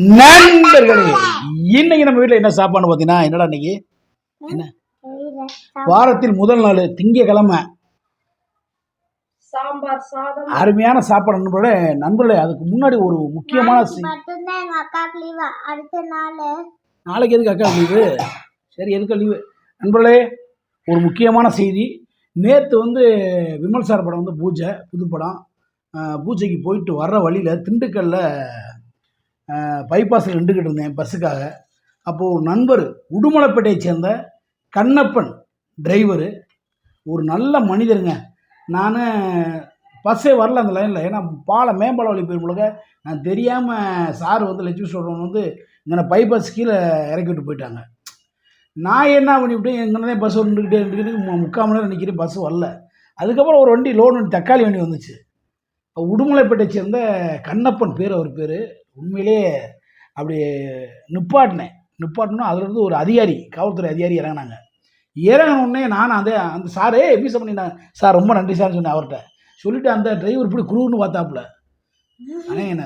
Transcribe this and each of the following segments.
நண்பர்களே இன்னைக்கு நம்ம வீட்டில் என்ன சாப்பாடு பார்த்தீங்கன்னா என்னடா இன்னைக்கு? என்ன? வாரத்தின் முதல் நாள் திங்கக்கிழமை. சாம்பார் சாதம். அருமையான சாப்பாடு நண்பர்களே. நண்பர்களே அதுக்கு முன்னாடி ஒரு முக்கியமான நாளைக்கு எதுக்கு அக்கா லீவு சரி எதுக்கு லீவு நண்பர்களே ஒரு முக்கியமான செய்தி. நேற்று வந்து விமல் சார் படம் வந்து பூஜை புது படம். அஹ், பூஜைக்கு போயிட்டு வர்ற வழியில் திண்டுக்கல்ல பைபாஸில் நின்றுக்கிட்டு இருந்தேன் பஸ்ஸுக்காக. அப்போது ஒரு நண்பர் உடுமலைப்பேட்டையை சேர்ந்த கண்ணப்பன் டிரைவரு ஒரு நல்ல மனிதருங்க. நான் பஸ்ஸே வரல அந்த லைனில் ஏன்னா பாலம் மேம்பாலம் வழி போய் நான் தெரியாமல் சார் வந்து லட்சுமி சொல்கிறவங்க வந்து இங்கே பைபாஸ் கீழே இறக்கி விட்டு போயிட்டாங்க. நான் என்ன பண்ணிவிட்டேன் எங்கே பஸ் நின்றுக்கிட்டே நின்றுக்கிட்டு மு- முக்கால் மணி நேரம் நிற்கிறேன் பஸ் வரல. அதுக்கப்புறம் ஒரு வண்டி லோன் வண்டி தக்காளி வண்டி வந்துச்சு. உடுமலைப்பேட்டை சேர்ந்த கண்ணப்பன் பேர் அவர் பேர். உண்மையிலே அப்படி நிப்பாட்டினேன். நிப்பாட்டினோம் அதுலேருந்து ஒரு அதிகாரி காவல்துறை அதிகாரி இறங்கினாங்க. இறங்கினோடனே நான் அந்த அந்த சாரே எப்படி பண்ணினாங்க சார் ரொம்ப நன்றி சார்னு சொன்னேன் அவர்கிட்ட. சொல்லிட்டு அந்த டிரைவர் இப்படி குருன்னு பார்த்தாப்புல. அண்ணே என்ன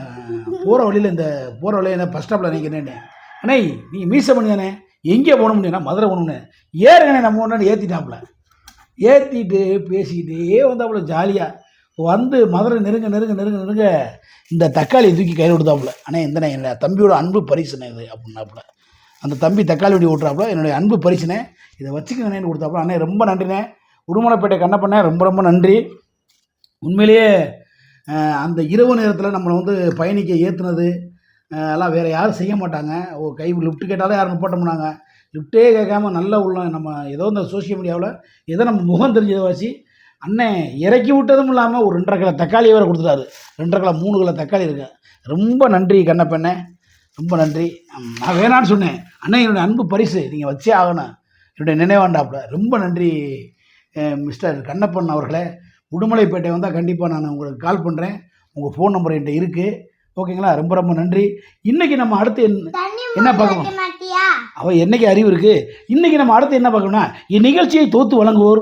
போகிற வழியில் இந்த போகிற வழியில் என்ன பஸ் ஸ்டாப்பில் நினைக்கிறேன் அண்ணே நீங்கள் மீச பண்ணி தானே? எங்கே போகணும் முடியும்னா மதுரை போகணும்னு. ஏறுங்கண்ணே நம்ம ஒன்று ஏற்றிட்டாப்புல ஏற்றிட்டு பேசிக்கிட்டே வந்தாப்புல ஜாலியாக வந்து மதுரை நெருங்க நெருங்க நெருங்க நெருங்க இந்த தக்காளி தூக்கி கையில் கொடுத்தாப்புல. அண்ணே இந்த என்ன தம்பியோட அன்பு பரிசுனே இது அப்படின்னாப்புல. அந்த தம்பி தக்காளி வண்டி ஓட்டுறாப்புல என்னுடைய அன்பு பரிசுனே இதை வச்சுக்கங்கண்ணேன்னு கொடுத்தாப்புல. அண்ணே ரொம்ப நன்றிண்ணே. உருமலைப்பேட்டை கண்ணப்பண்ணே ரொம்ப ரொம்ப நன்றி. உண்மையிலேயே அந்த இரவு நேரத்தில் நம்மளை வந்து பயணிக்க ஏற்றுனது எல்லாம் வேறு யாரும் செய்ய மாட்டாங்க. ஒரு கை லிஃப்ட் கேட்டாலும் யாரும் நிப்பாட்ட மாட்டாங்க. லிஃப்ட்டே கேட்காம நல்ல உள்ள நம்ம ஏதோ இந்த சோஷியல் மீடியாவில் ஏதோ நம்ம முகம் தெரிஞ்சதை வச்சு அண்ணன் இறக்கி விட்டதும் இல்லாமல் ஒரு ரெண்டரை கிலோ தக்காளி வேறு கொடுத்துட்டாரு. ரெண்டரை கிலோ மூணு கிலோ தக்காளி இருக்கு. ரொம்ப நன்றி கண்ணப்பண்ணே ரொம்ப நன்றி. நான் வேணான்னு சொன்னேன். அண்ணன் என்னுடைய அன்பு பரிசு நீங்கள் வச்சே ஆகணும். என்னுடைய நினைவாண்டாப்புல. ரொம்ப நன்றி மிஸ்டர் கண்ணப்பன் அவர்களே. உடுமலைப்பேட்டை வந்தால் கண்டிப்பாக நான் உங்களுக்கு கால் பண்ணுறேன் உங்கள் ஃபோன் நம்பர் என்கிட்ட இருக்குது ஓகேங்களா? ரொம்ப ரொம்ப நன்றி. இன்றைக்கி நம்ம அடுத்து என்ன பார்க்கணும்? அவள் என்னைக்கு அறிவு இருக்குது இன்றைக்கி நம்ம அடுத்து என்ன பார்க்கணும்னா இந்நிகழ்ச்சியை தோத்து வழங்குவோர்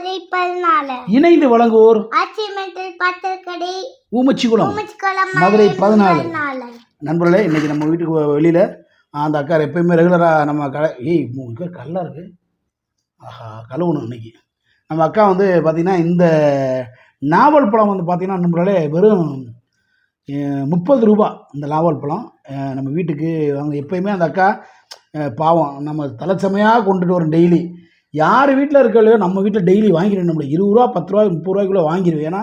மதுரை பதினாலு. இணைந்து வழங்குவோர் ஆச்சிமெண்டல் பத்திரக்கடை ஊமச்சிக்குளம் மதுரை பதினாலு. நண்பர்களே இன்றைக்கி நம்ம வீட்டுக்கு வெளியில் அந்த அக்கா எப்பயுமே ரெகுலராக நம்ம கடை ஏய் மூணு கல்லாக இருக்குது ஆஹா கழுவணும் இன்னைக்கு. நம்ம அக்கா வந்து பார்த்திங்கன்னா இந்த நாவல் பழம் வந்து பார்த்திங்கன்னா நண்பர்களே வெறும் முப்பது ரூபா இந்த நாவல் பழம். நம்ம வீட்டுக்கு அவங்க எப்பயுமே அந்த அக்கா பாவம் நம்ம தலைச்சமையாக கொண்டுட்டு வரோம் டெய்லி யார் வீட்டில் இருக்கலையோ நம்ம வீட்டில் டெய்லி வாங்கிடுவோம் நம்மளை இருபது ரூபா பத்து ரூபா முப்பது ரூபாய்க்குள்ளே வாங்கிடுவேன். ஏன்னா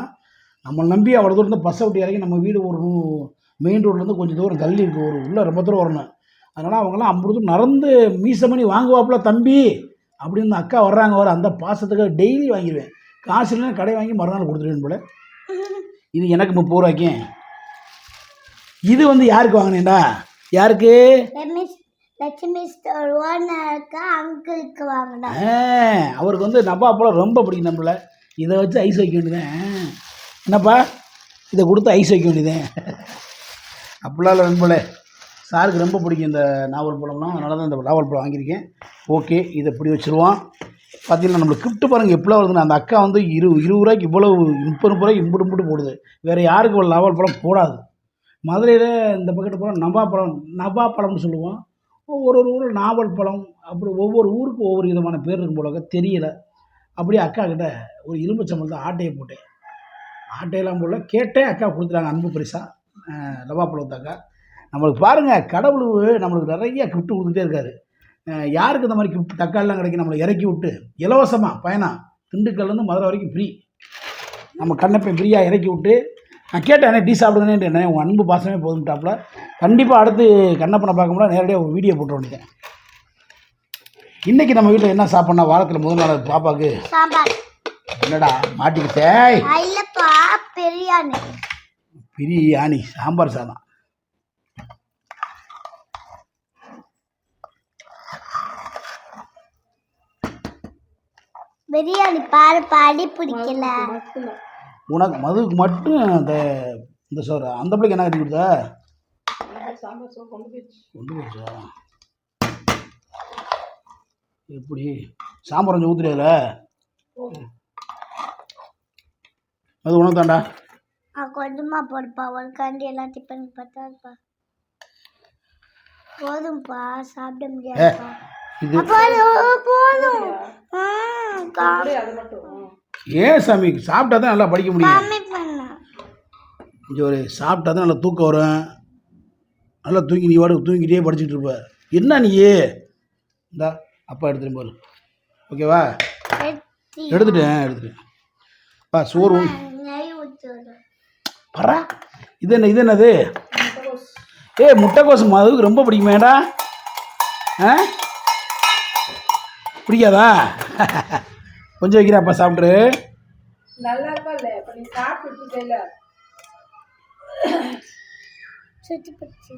நம்மளை நம்பி அவ்வளோ தூரம் பஸ்ஸை விட்டு இறங்கி நம்ம வீடு ஒரு மெயின் ரோட்லேருந்து கொஞ்சம் தூரம் தள்ளி இருக்கு. ஒரு உள்ளே ரொம்ப தூரம் வரணும். அதனால் அவங்களாம் ஐம்பது தூரம் நடந்து மீச பண்ணி வாங்குவாப்புல தம்பி அப்படின்னு அக்கா வர்றாங்க வர அந்த பாசத்துக்கு டெய்லி வாங்கிடுவேன். காசு இல்லைன்னா கடை வாங்கி மறுநாள் கொடுத்துருவேன் போல. இது எனக்கு முப்பது ரூபாய்க்கு. இது வந்து யாருக்கு வாங்கினேன்டா? யாருக்கு? லட்சுமி- ஸ்டோர் ஓனருக்கு அங்கிளுக்கு வாங்கினேன் அவருக்கு வந்து நவாப்பழம் ரொம்ப பிடிக்கும் நம்மள. இதை வச்சு ஐஸ் வைக்க வேண்டியதேன் என்னப்பா? இதை கொடுத்து ஐஸ் வைக்க வேண்டியதேன் அப்படிலாம் இல்லை நண்பர்களே. சாருக்கு ரொம்ப பிடிக்கும் இந்த நாவல் பழம்லாம் அதனால தான் இந்த நாவல் பழம் வாங்கியிருக்கேன். ஓகே இதை இப்படி வச்சுருவான் பார்த்தீங்கன்னா நம்மளுக்கு கிஃப்ட்டு பாருங்கள் எப்படிலாம் வருதுன்னா. அந்த அக்கா வந்து இரு இருபது ரூபாய்க்கு இவ்வளோ முப்பது முப்பது ரூபாய்க்கு இம்புட்டு இம்புட்டு போடுது. வேறு யாருக்கு இவ்வளோ நாவல் பழம் போடாது. மதுரையில் இந்த பக்கத்து பழம் நவா பழம் நவா பழம்னு சொல்லுவோம். ஒவ்வொரு ஒரு ஊரில் நாவல் பழம் அப்படி ஒவ்வொரு ஊருக்கும் ஒவ்வொரு விதமான பேர் இருக்கும் போல தெரியலை. அப்படியே அக்கா கிட்ட ஒரு இரும்பு சம்பளத்தை ஆட்டையை போட்டேன். ஆட்டையெல்லாம் போடல கேட்டேன் அக்கா கொடுத்துட்டாங்க அன்பு பரிசா. ரவா பழத்தை அக்கா. நம்மளுக்கு பாருங்கள் கடவுள் நம்மளுக்கு நிறைய கிஃப்ட் கொடுத்துட்டே இருக்காரு. யாருக்கு இந்த மாதிரி கிஃப்ட் தக்காளிலாம் கிடைக்கும் நம்மளை இறக்கி விட்டு. இலவசமாக பயணம் திண்டுக்கல்லேருந்து மதுரை வரைக்கும் ஃப்ரீ நம்ம கண்ணப்பை ஃப்ரீயாக இறக்கி விட்டு நான் கேட்டேன் டீ சாப்பிடுங்கன்னு என்ன உங்கள் அன்பு பாசமே போதும்ட்டாப்புல கண்டிப்பாக அடுத்து கண்ணப்பனை பார்க்கும்போது நேரடியாக ஒரு வீடியோ போட்டு வேண்டியேன் இன்றைக்கி நம்ம வீட்டில் என்ன சாப்பிட்னா வாரத்தில் முதல் நாள் பாப்பாவுக்கு சாம்பார். என்னடா மாட்டிக்கிட்டேய் இல்லப்பா பிரியாணி. பிரியாணி சாம்பார் சாதம். பிரியாணி பாரு பாடி பிடிக்கல. உனக்கு மதுவுக்கு மட்டும் அந்த இந்த சோறு அந்த பிள்ளைக்கு என்ன கட்டி கொடுத்தா? கொண்டு போயிடுச்சு? கொண்டு போச்சா எப்படி? சாம்பார் கொஞ்சம் ஊற்றுறியால அது உனக்கு தாண்டா ஆ கொஞ்சமா போடுப்பா. ஒரு கண்டி எல்லாம் டிஃபன் பார்த்தாப்பா போதும்ப்பா சாப்பிட முடியாதுப்பா. இது போதும். போதும் ஏன் சாமி? சாப்பிட்டா தான் நல்லா படிக்க முடியும். ஒரு சாப்பிட்டா தான் நல்லா தூக்கம் வரும். நல்லா தூங்கி நீ வாடு தூங்கிட்டே படிச்சுட்டு இருப்ப. என்ன நீ? இந்தா அப்பா எடுத்துட்டு போரு ஓகேவா? எடுத்துட்டேன் எடுத்துட்டேன். பா சோறு. நெய் பரா இது என்ன இது என்னது. ஏ முட்டைக்கோசு மதுவுக்கு ரொம்ப பிடிக்குமேடா. ஆ? பிடிக்காதா? கொஞ்சம் வைக்கிறாப்பா சாப்பிட்ரு நல்லா இருக்கா இல்ல இப்ப நீ சாப்பிட்டு இல்ல சுற்றி பிடிச்சி.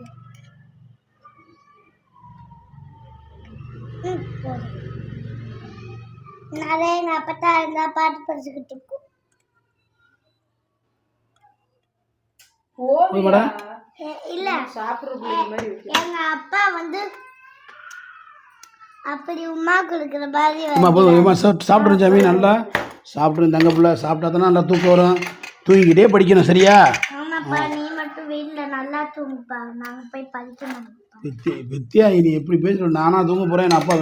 நிறைய எங்கள் அப்பத்தா இருந்தால் பாட்டு படிச்சுக்கிட்டு இருக்கும். இல்லை. எங்க அப்பா வந்து அப்படி உமா கொடுக்குற மாதிரி அம்மா போதும் அம்மா சாப்பிட்றேன் சாமி நல்லா சாப்பிட்றேன் தங்க பிள்ளை சாப்பிட்டா தானே நல்லா தூக்கம் வரும். தூங்கிக்கிட்டே படிக்கணும் சரியா? ஆமாப்பா நீ மட்டும் வீட்ல நல்லா தூங்குப்பா. நாங்க போய் படிக்கணும் வித்தியா வித்தியா நீ எப்படி பேசுகிற நானாக தூங்க போகிறேன் என் அப்பா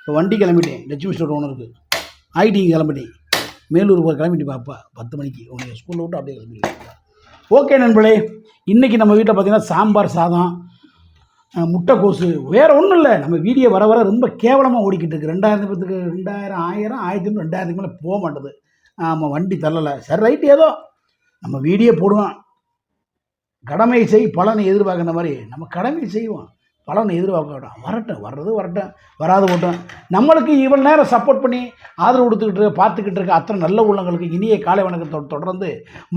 இப்போ வண்டி கிளம்பிட்டேன் லட்சுமி ஸ்டோர் ஓனருக்கு ஐடிங்க கிளம்பிட்டேன். மேலூர் போய் கிளம்பிட்டு அப்பா. பத்து மணிக்கு. உன்னை ஸ்கூலில் விட்டு அப்படியே கிளம்பிடுவேன். ஓகே நண்பர்களே. இன்றைக்கி நம்ம வீட்டில் பார்த்தீங்கன்னா சாம்பார் சாதம் முட்டைக்கோசு. வேறு ஒன்றும் இல்லை. நம்ம வீடியோ வர வர ரொம்ப கேவலமாக ஓடிக்கிட்டு இருக்கு. ரெண்டாயிரத்தி பத்துக்கு ரெண்டாயிரம் ஆயிரம் ஆயிரத்தி ஐநூறு ரெண்டாயிரத்துக்கு மேலே போக மாட்டேது. ஆமாம் வண்டி தள்ளலை. சரி ரைட்டு ஏதோ நம்ம வீடியோ போடுவோம். கடமை செய் பலனை எதிர்பார்க்குற மாதிரி நம்ம கடமை செய்வோம். பலனை எதிர்பார்க்க வேண்டாம் வரட்டும். வர்றது வரட்டும். வராது போட்டோம். நம்மளுக்கு இவ்வளோ நேரம் சப்போர்ட் பண்ணி ஆதரவு கொடுத்துக்கிட்டு இருக்க, பார்த்துக்கிட்டு இருக்க அத்தனை நல்ல உள்ளங்களுக்கு இனிய காலை வணக்கத்தை தொடர்ந்து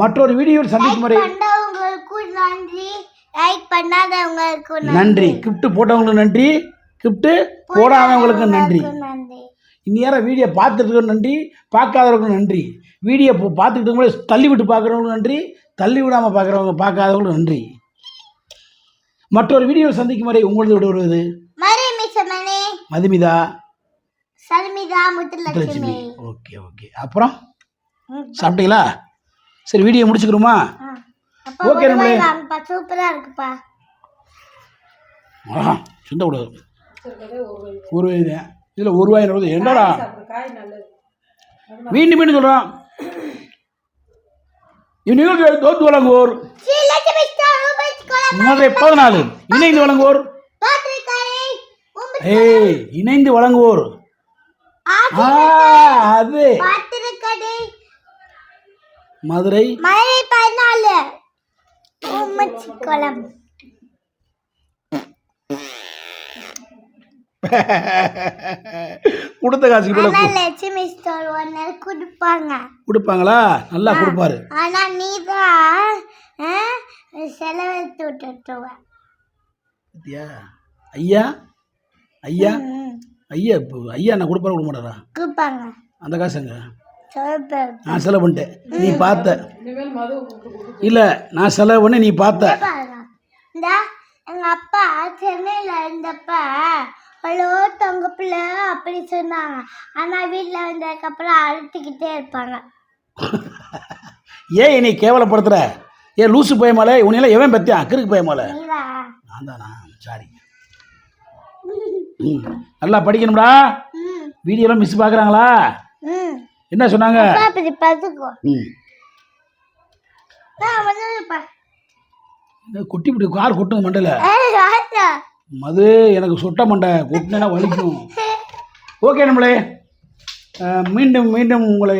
மற்றொரு வீடியோவில் சந்திக்கும் முறை நன்றி. லைக் பண்ணாதவங்களுக்கும் நன்றி. கிஃப்ட் போட்டவங்களுக்கு நன்றி. கிஃப்ட் போடாதவங்களுக்கு நன்றி. இந்நேரம் வீடியோ பார்த்துட்டு நன்றி. பார்க்காதவங்களுக்கும் நன்றி. வீடியோ பார்த்துக்கிட்டு கூட தள்ளி விட்டு பார்க்குறவங்களுக்கும் நன்றி. தள்ளி விடாமல் பார்க்குறவங்க பார்க்காதவங்களுக்கும் நன்றி. மற்றொரு வீடியோவில் சந்திக்கும் வரை உங்களது விட வருவது மதுமிதா. சர்மிதா முத்துலட்சுமி. Okay okay. அப்புறம்? சாப்பிட்டீங்களா? சரி வீடியோ முடிச்சுக்கிறோமா? ஆ. ஒரு நம்மளே. சூப்பரா இருக்குப்பா. ஆஹா சிந்த கூடாது ஒரு இது இதில் ஒரு ரூபாய் இருபது. என்னடா? மீண்டும் மீண்டும் சொல்கிறான் இந்நிகழ்ச்சி தோத்து வழங்குவோர். மதுரை பதினாலு. இணைந்து வழங்குவோர். ஏய் இணைந்து வழங்குவோர். ஆ அது. மதுரை. மழை பதினாலு. உம்மச்சி குளம் கொடுத்த காசுக்கு மேலே லட்சுமி ஸ்டோர் ஒன்னு கொடுப்பாங்க. கொடுப்பாங்களா? நல்லா கொடுப்பாரு. ஆனா நீ தான் செலவெடுத்து விட்டுட்டுவ. ஐயா? ஐயா? ஐயா இப்போ ஐயா நான் கொடுப்பாரு கொடுக்க மாட்டாரா? கொடுப்பாங்க. அந்த காசுங்க நான் செலவு பண்ணிட்டேன். நீ பார்த்த. இல்லை நான் செலவு பண்ணி நீ பார்த்த. இந்த எங்க அப்பா சென்னையில இருந்தப்ப ஹலோ தொங்க பிள்ளை அப்படி சொன்னாங்க. ஆனா வீட்டுல வந்ததுக்கப்புறம் அழுத்திக்கிட்டே இருப்பாங்க. ஏன் என்னை கேவலப்படுத்துற? ஏன் லூசு பயமாலே உன்னையெல்லாம் எவன் பத்தியான் கிறுக்கு பயமால நான் தானா? சாரி. நல்லா படிக்கணும்டா. வீடியோலாம் மிஸ் பார்க்குறாங்களா? என்ன சொன்னாங்க? கொட்டி பிடி கார் கொட்டுங்க மண்டையில். ராஜா. மது எனக்கு சுட்ட மண்டை கொட்டினா வலிக்கும். ஓகே நம்மளே. மீண்டும் மீண்டும் உங்களை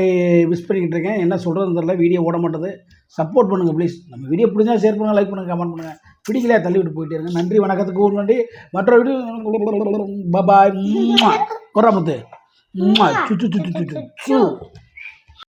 மிஸ் பண்ணிக்கிட்டு இருக்கேன். என்ன சொல்கிறதுன்னு தெரியல வீடியோ ஓட மாட்டேது. சப்போர்ட் பண்ணுங்கள் ப்ளீஸ் நம்ம வீடியோ பிடிச்சா ஷேர் பண்ணுங்கள் லைக் பண்ணுங்கள் கமெண்ட் பண்ணுங்கள் பிடிக்கலையா தள்ளி விட்டு போயிட்டே இருங்க. நன்றி வணக்கத்துக்கு ஒரு நன்றி. மற்ற வீடியோ பபாய் கொராமுத்து うまい、ちょちょち。